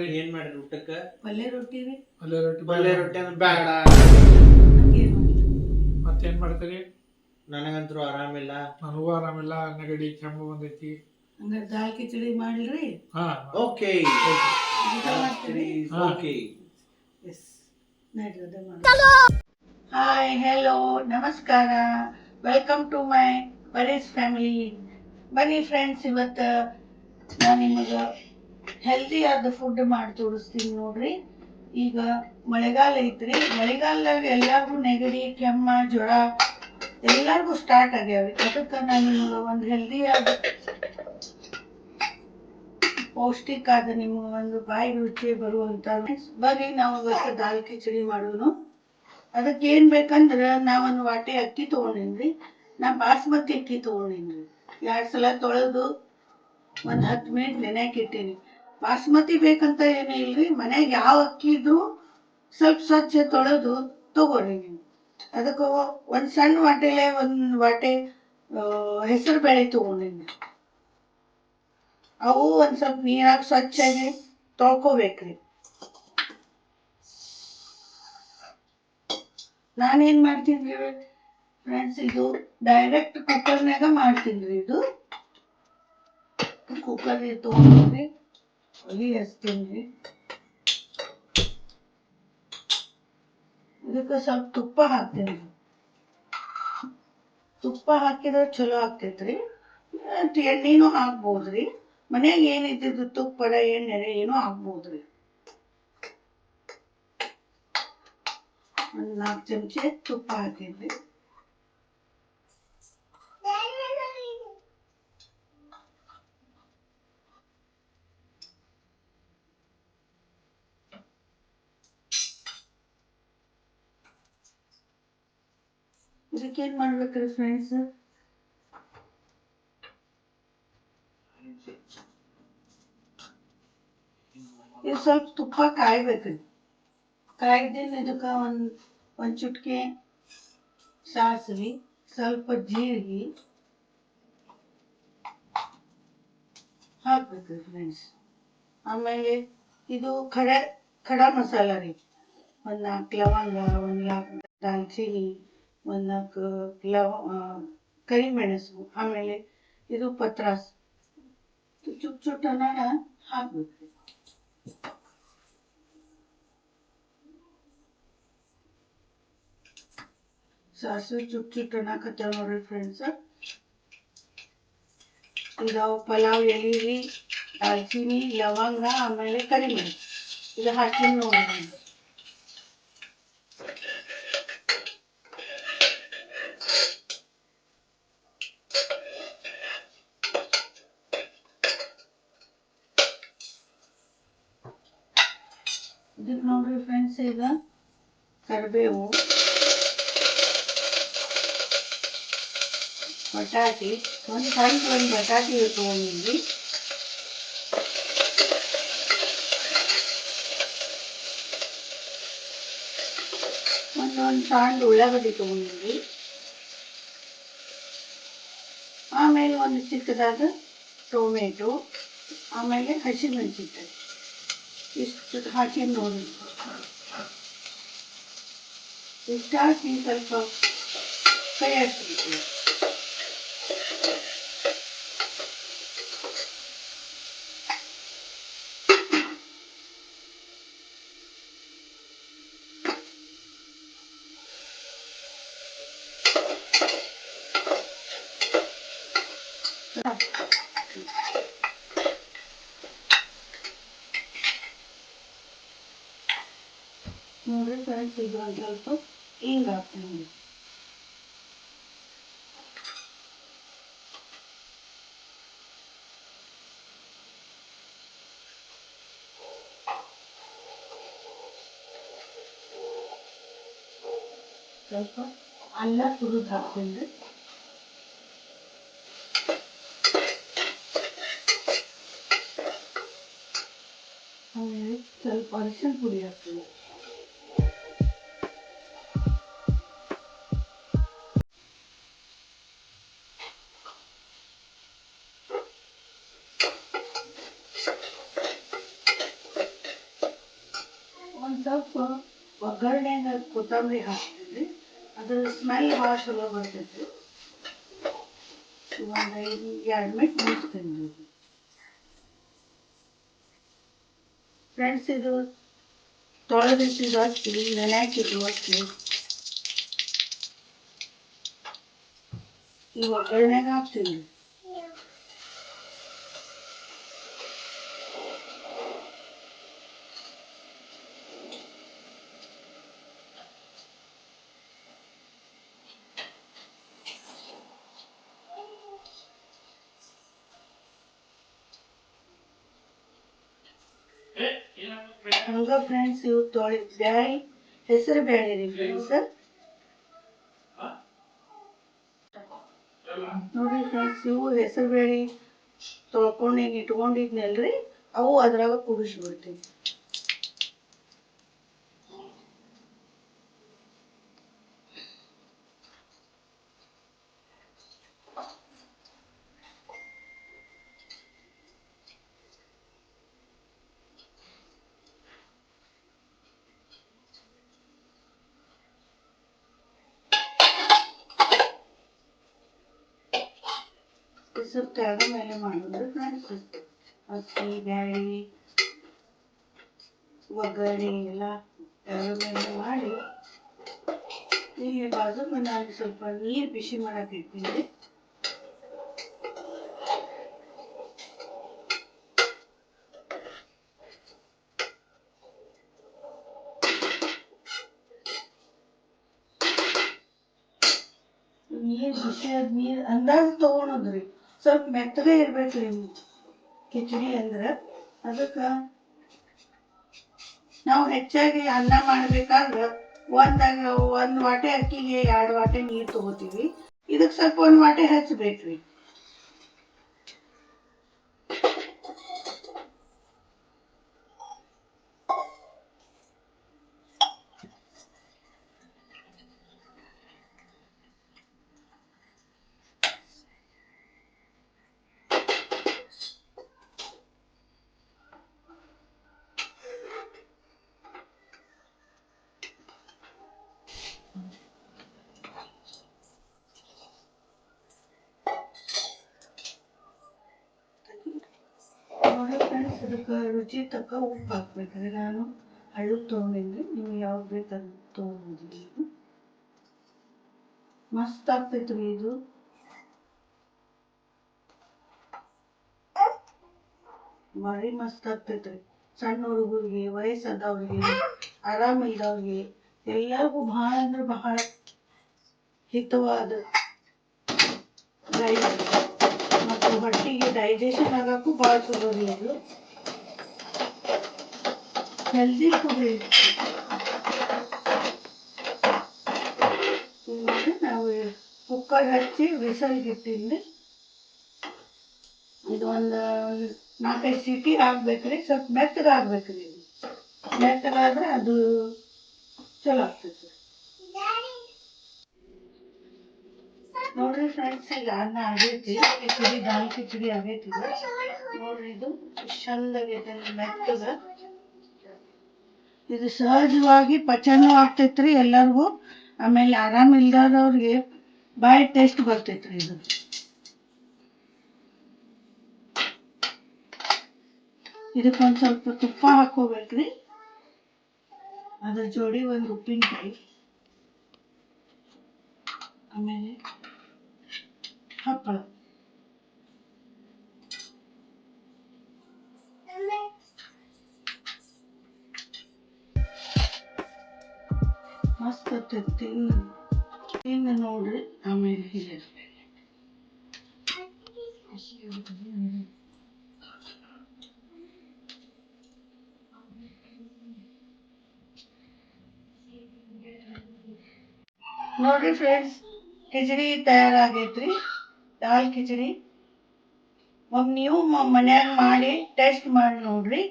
ಮಾಡ್ರಿ ಏನ್ ಮಾಡ್ರಿ ಊಟಕ್ಕ? ಪಲ್ಯ ರೊಟ್ಟಿ ರೀ. ಪಲ್ಯ ರೊಟ್ಟಿ ಪಲ್ಯ ರೊಟ್ಟಿ ಅಂದ್ರೆ ಬೇಡ. ಏನು ಮಾಡ್ಲಿ ಮತ್ತೇನ್ ಮಾಡ್ತೀರಿ? ನನಗಂತೂ ಆರಾಮಿಲ್ಲ. ನನಗೂ ಆರಾಮಿಲ್ಲ. ನೆಗಡಿ ಕೆಮ್ಮು ಬಂದೈತಿ. ಹಂಗಾರೆ ದಾಲ್ ಕಿಚಡಿ ಮಾಡ್ಲ್ರಿ? ಹಾ. ಓಕೆ. ಊಟ ಮಾಡ್ತೀರಿ? ಹಾ. ಓಕೆ. ಎಸ್. ನಡ್ರಿ ಅದೇ ಹಾಯ್ ಹೆಲೋ ನಮಸ್ಕಾರ. ವೆಲ್ಕಮ್ ಟು ಮೈ ಬರೀಸ್ ಫ್ಯಾಮಿಲಿ ಬನ್ನಿ ಫ್ರೆಂಡ್ಸ್ ಇವತ್ತು ನಾನು ನಿಮಗೆ ಹೆಲ್ದಿ ಆದ ಫುಡ್ ಮಾಡಿ ತೋರಿಸ್ತೀನಿ ನೋಡ್ರಿ. ಈಗ ಮಳೆಗಾಲ ಐತ್ರಿ ಮಳೆಗಾಲದಾಗ ಎಲ್ಲರಿಗೂ ನೆಗಡಿ, ಕೆಮ್ಮ, ಜ್ವರ ಎಲ್ಲಾರ್ಗು ಸ್ಟಾರ್ಟ್ ಆಗ್ಯಾವ ಅದಕ್ಕೆ ನಾನು ಒಂದು ಹೆಲ್ದಿ ಆದ ಪೌಷ್ಟಿಕ ಆದ ನಿಮ್ಗ ಒಂದು ಬಾಯಿ ರುಚಿ ಬರುವಂತ ಬರ್ರಿ, ನಾವು ಇವತ್ತು ದಾಲ್ ಕಿಚಡಿ ಮಾಡೋನು. ಅದಕ್ಕೆ ಏನ್ ಬೇಕಂದ್ರ ನಾ ಒಂದು ವಾಟೆ ಅಕ್ಕಿ ತಗೊಂಡೇನ್ರಿ. ನಾ ಬಾಸ್ಮತಿ ಅಕ್ಕಿ ತಗೊಂಡೇನ್ರಿ. ಎರಡ್ ಸಲ ತೊಳೆದು ಒಂದ್ ಹತ್ತು ಮಿನಿಟ್ ನೆನೆಯಕ್ ಇಟ್ಟೀನಿ. ಬಾಸ್ಮತಿ ಬೇಕಂತ ಏನೂ ಇಲ್ರಿ? ಮನ್ಯಾಗ ಯಾವ ಅಕ್ಕಿ ಇದ್ರು ಸ್ವಲ್ಪ ಸ್ವಚ್ಛ ತೊಳೆದು ತಗೋರಿ ನೀವು. ಅದಕ್ಕೆ ಒಂದು ಸಣ್ಣ ವಾಟೆಲೆ ಒಂದ್ ವಾಟೆ ಹೆಸರು ಬೇಳೆ ತಗೊಂಡೇನಿ ಅವು ಒಂದು ಸ್ವಲ್ಪ ನೀರಾಗ ಸ್ವಚ್ಛಾಗಿ ತೊಳ್ಕೊಬೇಕ್ರಿ. ನಾನೇನು ಮಾಡ್ತೀನಿ ಫ್ರೆಂಡ್ಸ್ ಇದು ಡೈರೆಕ್ಟ್ ಕುಕ್ಕರ್ನಾಗ ಮಾಡ್ತೀನಿ ಇದು. ಕುಕ್ಕರ್ ತೊಗೊಂಡ್ರಿ ಒಲಿ ಹಚ್ತೀನಿ ಇದಕ್ಕೆ ಸ್ವಲ್ಪ ತುಪ್ಪ ಹಾಕ್ತೀನಿ ತುಪ್ಪ ಹಾಕಿದ್ರೆ ಚಲೋ ಆಗ್ತೈತ್ರಿ ಎಣ್ಣೆನೂ ಹಾಕ್ಬೋದ್ರಿ ಮನ್ಯಾಗ ಏನಿದ್ದು ತುಪ್ಪದ ಎಣ್ಣೆ ಏನೂ ಹಾಕ್ಬೋದ್ರಿ ಒಂದು ನಾಲ್ಕು ಚಮಚೆ ತುಪ್ಪ ಹಾಕಿದ್ರಿ ಇದಕ್ಕೇನ್ ಮಾಡ್ಬೇಕ್ರಿ ಫ್ರೆಂಡ್ಸ್ ಇದು ಸ್ವಲ್ಪ ತುಪ್ಪ ಕಾಯ್ಬೇಕ್ರಿ ಕಾಯ್ದಿನ ಇದಕ್ಕ ಒಂದ್ ಒಂದ್ ಚುಟ್ಕಿ ಸಾಸ್ವಿ ಸ್ವಲ್ಪ ಜೀರಿಗೆ ಹಾಕ್ಬೇಕ್ರಿ ಫ್ರೆಂಡ್ಸ್ ಆಮೇಲೆ ಇದು ಖಡ ಖಡ ಮಸಾಲ ರೀ ಒಂದ್ ನಾಲ್ಕು ಲವಂಗ ಒಂದ್ ನಾಲ್ಕು ದಾಲ್ಚಿನ್ನಿ ಒಂದ್ ನಾಲ್ಕು ಲವ ಕರಿಮೆಣಸು ಆಮೇಲೆ ಇದು ಪತ್ರಾಸ್. ಚುಟ್ ಚುಟ್ಟನ ಹಾಕ್ಬೇಕ್ರಿ ಸಾಸಿವೆ ಚುಟ್ ಚುಟ್ ಅನ್ನಕತ್ತಾವ ನೋಡ್ರಿ ಫ್ರೆಂಡ್ಸ್ ಇದಾವ ಪಲಾವ್ ಎಲೆ ದಾಲ್ಚಿನ್ನಿ, ಲವಂಗ, ಆಮೇಲೆ ಕರಿಮೆಣಸು ಇದು ಹಾಕಿ ನೋಡ್ರಿ ನಾನು. ಇದಕ್ಕೆ ನೋಡ್ರಿ ಫ್ರೆಂಡ್ಸ್ ಈಗ ಕರಿಬೇವು ಬಟಾಟಿ ಒಂದು ಸಣ್ಣ ಒಂದು ಬಟಾಟಿ ತೊಗೊಂಡಿದ್ವಿ ಒಂದೊಂದು ಸಣ್ಣ ಉಳ್ಳಾಗಡ್ಡಿ ತೊಗೊಂಡಿದ್ವಿ. ಆಮೇಲೆ ಒಂದು ಚಿಕ್ಕದಾದ ಟೊಮೆಟೊ. ಆಮೇಲೆ ಹಸಿಮೆಣಸಿನ್ಕಾಯಿ. ಇಷ್ಟು ಹಾಕಿ ನೋಡಿ. ಇಷ್ಟು ಹಾಕಿ ಸ್ವಲ್ಪ ಕೈ ಹಾಕ್ಬಿಡ್ತೀವಿ ನೋಡ್ರಿ ಫ್ರೆಂಡ್ಸ್ ಇದು ಒಂದು ಸ್ವಲ್ಪ ಹಿಂಗೆ ಹಾಕ್ತೀನಿ ಸ್ವಲ್ಪ ಅಲ್ಲ ತುರಿದು ಹಾಕ್ತೀನಿ ರೀ ಆಮೇಲೆ ಸ್ವಲ್ಪ ಅರಿಶಿನ ಪುಡಿ ಒಗ್ಗರಣೆಗೆ ಕೊತ್ತಂಬರಿ ಹಾಕ್ತಿದ್ವಿ. ಅದ್ರ ಸ್ಮೆಲ್ ಭಾಳ ಚಲೋ ಬರ್ತೈತಿ. ಒಂದು ಐದು, ಎರಡು ಮಿನಿಟ್ ಮುಗಿಸ್ತೀನಿ ಫ್ರೆಂಡ್ಸ್ ಇದು ತೊಳೆದಿಟ್ಟಿದ್ದು ಅಕ್ಕಿ ನೆನೆಯಾಕಿದ್ದು ಅಕ್ಕಿ. ಈ ಒಗ್ಗರಣೆಗೆ ಹಾಕ್ತೀನಿ ಹಂಗ ಫ್ರೆಂಡ್ಸ್ ಇವು ತೊಳಿ ಬ್ಯಾಳಿ ಹೆಸರು ಬ್ಯಾಳಿ ರೀ ಫ್ರೆಂಡ್ಸ್ ನೋಡಿ ಫ್ರೆಂಡ್ಸ್ ಇವು ಹೆಸರು ಬೇಳೆ ತೊಳ್ಕೊಂಡು ಹಿಂಗೆ ಇಟ್ಕೊಂಡಿದ್ನಲ್ರಿ ಅವು ಅದ್ರಾಗ ಕುದಿಸ್ಬಿಡ್ತೀನಿ ಸ್ವಲ್ಪ ತೆಳಗ ಮೇಲೆ ಮಾಡಿದ್ರೆ ಫ್ರೆಂಡ್ಸ್ ಅಕ್ಕಿ, ಬ್ಯಾಳಿ, ಒಗ್ಗರಣೆ ಎಲ್ಲ ಮೇಲೆ ಮಾಡಿ ಇಲ್ಲಿ ಬಾಜು ಮನೆಯಲ್ಲಿ ಸ್ವಲ್ಪ ನೀರು ಬಿಸಿ ಮಾಡಕ್ಕೆ ಇಟ್ಟಿದ್ದೆ ನೀರು ಬಿಸಿ ನೀರು ಅಂದಾಜು ತೊಗೊಳೋದ್ರಿ. ಸ್ವಲ್ಪ ಮೆತ್ತಗೆ ರೀ ಕಿಚಡಿ ಅಂದ್ರೆ. ಅದಕ್ಕೆ ನಾವು ಹೆಚ್ಚಾಗಿ ಅನ್ನ ಮಾಡ್ಬೇಕಾದ್ರೆ ಒಂದಾಗ, ಒಂದು ವಾಟೆ ಅಕ್ಕಿಗೆ ಎರಡು ವಾಟೆ ನೀರು ತಗೋತೀವಿ. ಇದಕ್ಕೆ ಸ್ವಲ್ಪ ಒಂದು ವಾಟೆ ಹಚ್ಬೇಕ್ರಿ. ಫ್ರೆಂಡ್ಸ್ ಅದಕ್ಕೆ ರುಚಿ ತಕ್ಕ ಉಪ್ಪು ಹಾಕ್ಬೇಕ್ರಿ ನಾನು ಹಳ್ಳಕ್ಕೆ ತೊಗೊಂಡಿದ್ದೆ ನೀವು ಯಾವ್ದು ಬೇಕಾದ್ರೆ ತೊಗೊಬೋದು ಮಸ್ತ್ ಆಗ್ತೈತ್ರಿ ಇದು. ಭಾರಿ ಮಸ್ತ್ ಆಗ್ತೈತ್ರಿ ಸಣ್ಣ ಹುಡುಗರಿಗೆ, ವಯಸ್ಸಾದವ್ರಿಗೆ ಆರಾಮಿಲ್ಲದವ್ರಿಗೆ ಎಲ್ಲರಿಗೂ ಭಾಳ ಅಂದ್ರೆ ಬಹಳ ಹಿತವಾದ ಹೊಟ್ಟಿಗೆ ಡೈಜೆಷನ್ ಆಗಕ್ಕೂ ಭಾಳ ಚಲೋ ರೀ ಇದು ಹೆಲ್ದಿ ಫುಡ್ ರೀ ನೋಡಿ ನಾವು ಕುಕ್ಕರ್ ಹಚ್ಚಿ ವಿಸಲ್ಗೆ ಇಟ್ಟಿದ್ವಿ ಇದು ಒಂದು ನಾಲ್ಕೈದು ಸೀಟಿ ಆಗ್ಬೇಕ್ರಿ ಸ್ವಲ್ಪ ಮೆತ್ತಗೆ ಆಗ್ಬೇಕ್ರಿ ಇದು ಮೆತ್ತಗಾದ್ರೆ ಅದು ಚಲೋ ಆಗ್ತೈತಿ ನೋಡ್ರಿ ಫ್ರೆಂಡ್ಸ್ ಈಗ ಅನ್ನ ಆಗೈತಿ ಕಿಚಡಿ ದಾಲ್ ಕಿಚಡಿ ಆಗೈತಿ. ನೋಡ್ರಿ ಇದು ಚಂದಾಗೈತೆ ಮೆತ್ತಗ. ಇದು ಸಹಜವಾಗಿ ಪಚನ ಆಗ್ತೈತ್ರಿ ಎಲ್ಲರಿಗೂ. ಆಮೇಲೆ ಆರಾಮ ಇಲ್ದವ್ರಿಗೆ ಬಾಯಿ ಟೇಸ್ಟ್ ಬರ್ತೈತ್ರಿ ಇದು. ಇದಕ್ಕೊಂದು ಸ್ವಲ್ಪ ತುಪ್ಪ ಹಾಕೋಬೇಕ್ರಿ. ಅದ್ರ ಜೋಡಿ ಒಂದು ಉಪ್ಪಿನಕಾಯಿ. ಆಮೇಲೆ ಮಸ್ತ್ ಆಗ್ತೈತಿ ಹಿಂಗೆ ನೋಡ್ರಿ ಆಮೇಲೆ ಹೀಗೆ ನೋಡ್ರಿ ಫ್ರೆಂಡ್ಸ್ ಕಿಚಡಿ ತಯಾರಾಗೈತ್ರಿ. ದಾಲ್ ಕಿಚಡಿ ಒಮ್ಮೆ ನೀವು ಮನ್ಯಾಗ ಮಾಡಿ ಟೇಸ್ಟ್ ಮಾಡಿ ನೋಡ್ರಿ.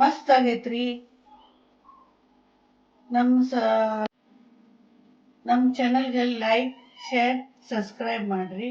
ಮಸ್ತ್ ಆಗೈತ್ರಿ. ನಮ್ಮ ಸ ನಮ್ಮ ಚಾನಲ್ಗೆ ಲೈಕ್ ಶೇರ್ ಸಬ್ಸ್ಕ್ರೈಬ್ ಮಾಡಿರಿ.